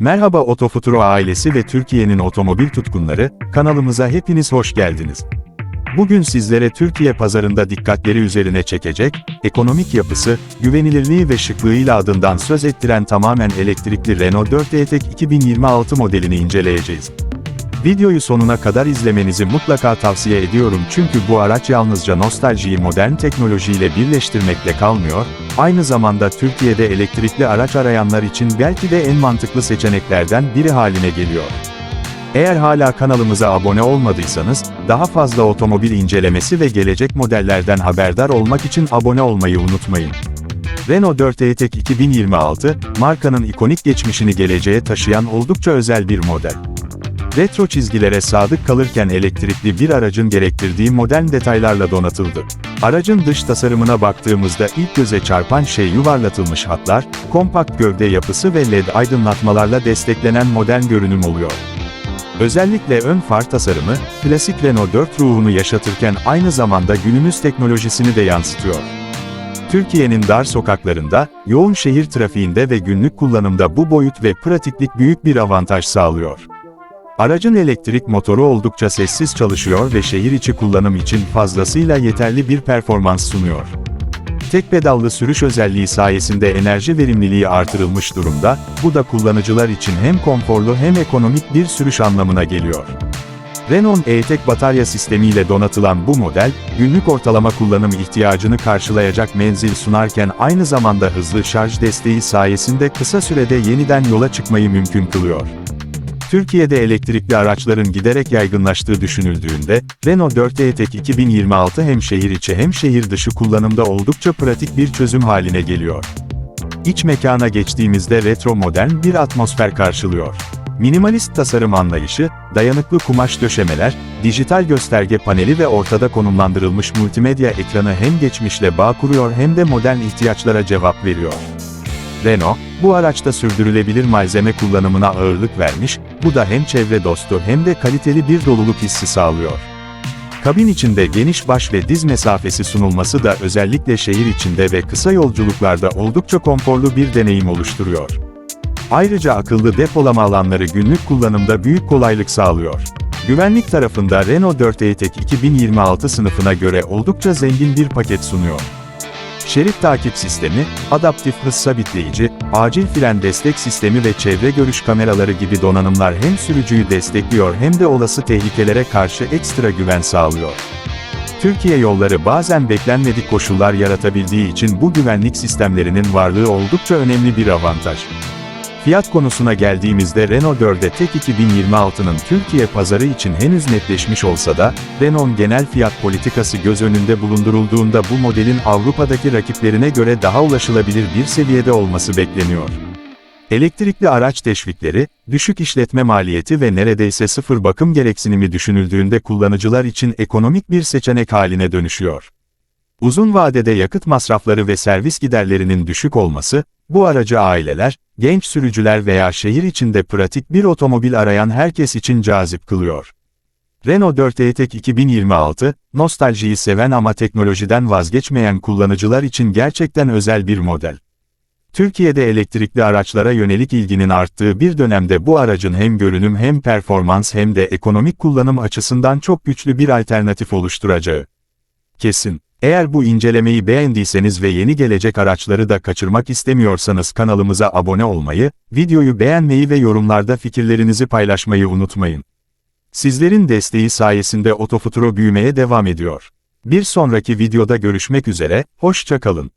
Merhaba Otofuturo ailesi ve Türkiye'nin otomobil tutkunları, kanalımıza hepiniz hoş geldiniz. Bugün sizlere Türkiye pazarında dikkatleri üzerine çekecek, ekonomik yapısı, güvenilirliği ve şıklığıyla adından söz ettiren tamamen elektrikli Renault 4 E-Tech 2026 modelini inceleyeceğiz. Videoyu sonuna kadar izlemenizi mutlaka tavsiye ediyorum çünkü bu araç yalnızca nostaljiyi modern teknolojiyle birleştirmekle kalmıyor, aynı zamanda Türkiye'de elektrikli araç arayanlar için belki de en mantıklı seçeneklerden biri haline geliyor. Eğer hala kanalımıza abone olmadıysanız, daha fazla otomobil incelemesi ve gelecek modellerden haberdar olmak için abone olmayı unutmayın. Renault 4 E-Tech 2026, markanın ikonik geçmişini geleceğe taşıyan oldukça özel bir model. Retro çizgilere sadık kalırken elektrikli bir aracın gerektirdiği modern detaylarla donatıldı. Aracın dış tasarımına baktığımızda ilk göze çarpan şey yuvarlatılmış hatlar, kompakt gövde yapısı ve LED aydınlatmalarla desteklenen modern görünüm oluyor. Özellikle ön far tasarımı, klasik Renault 4 ruhunu yaşatırken aynı zamanda günümüz teknolojisini de yansıtıyor. Türkiye'nin dar sokaklarında, yoğun şehir trafiğinde ve günlük kullanımda bu boyut ve pratiklik büyük bir avantaj sağlıyor. Aracın elektrik motoru oldukça sessiz çalışıyor ve şehir içi kullanım için fazlasıyla yeterli bir performans sunuyor. Tek pedallı sürüş özelliği sayesinde enerji verimliliği artırılmış durumda, bu da kullanıcılar için hem konforlu hem ekonomik bir sürüş anlamına geliyor. Renault E-Tech batarya sistemiyle donatılan bu model, günlük ortalama kullanım ihtiyacını karşılayacak menzil sunarken aynı zamanda hızlı şarj desteği sayesinde kısa sürede yeniden yola çıkmayı mümkün kılıyor. Türkiye'de elektrikli araçların giderek yaygınlaştığı düşünüldüğünde, Renault 4 E-Tech 2026 hem şehir içi hem şehir dışı kullanımda oldukça pratik bir çözüm haline geliyor. İç mekana geçtiğimizde retro modern bir atmosfer karşılıyor. Minimalist tasarım anlayışı, dayanıklı kumaş döşemeler, dijital gösterge paneli ve ortada konumlandırılmış multimedya ekranı hem geçmişle bağ kuruyor hem de modern ihtiyaçlara cevap veriyor. Renault, bu araçta sürdürülebilir malzeme kullanımına ağırlık vermiş, bu da hem çevre dostu hem de kaliteli bir doluluk hissi sağlıyor. Kabin içinde geniş baş ve diz mesafesi sunulması da özellikle şehir içinde ve kısa yolculuklarda oldukça konforlu bir deneyim oluşturuyor. Ayrıca akıllı depolama alanları günlük kullanımda büyük kolaylık sağlıyor. Güvenlik tarafında Renault 4 E-Tech 2026 sınıfına göre oldukça zengin bir paket sunuyor. Şerit takip sistemi, adaptif hız sabitleyici, acil fren destek sistemi ve çevre görüş kameraları gibi donanımlar hem sürücüyü destekliyor hem de olası tehlikelere karşı ekstra güven sağlıyor. Türkiye yolları bazen beklenmedik koşullar yaratabildiği için bu güvenlik sistemlerinin varlığı oldukça önemli bir avantaj. Fiyat konusuna geldiğimizde Renault 4'e tek 2026'nın Türkiye pazarı için henüz netleşmiş olsa da, Renault'un genel fiyat politikası göz önünde bulundurulduğunda bu modelin Avrupa'daki rakiplerine göre daha ulaşılabilir bir seviyede olması bekleniyor. Elektrikli araç teşvikleri, düşük işletme maliyeti ve neredeyse sıfır bakım gereksinimi düşünüldüğünde kullanıcılar için ekonomik bir seçenek haline dönüşüyor. Uzun vadede yakıt masrafları ve servis giderlerinin düşük olması, bu aracı aileler, genç sürücüler veya şehir içinde pratik bir otomobil arayan herkes için cazip kılıyor. Renault 4 E-Tech 2026, nostaljiyi seven ama teknolojiden vazgeçmeyen kullanıcılar için gerçekten özel bir model. Türkiye'de elektrikli araçlara yönelik ilginin arttığı bir dönemde bu aracın hem görünüm hem performans hem de ekonomik kullanım açısından çok güçlü bir alternatif oluşturacağı. Kesin. Eğer bu incelemeyi beğendiyseniz ve yeni gelecek araçları da kaçırmak istemiyorsanız kanalımıza abone olmayı, videoyu beğenmeyi ve yorumlarda fikirlerinizi paylaşmayı unutmayın. Sizlerin desteği sayesinde Otofuturo büyümeye devam ediyor. Bir sonraki videoda görüşmek üzere, hoşça kalın.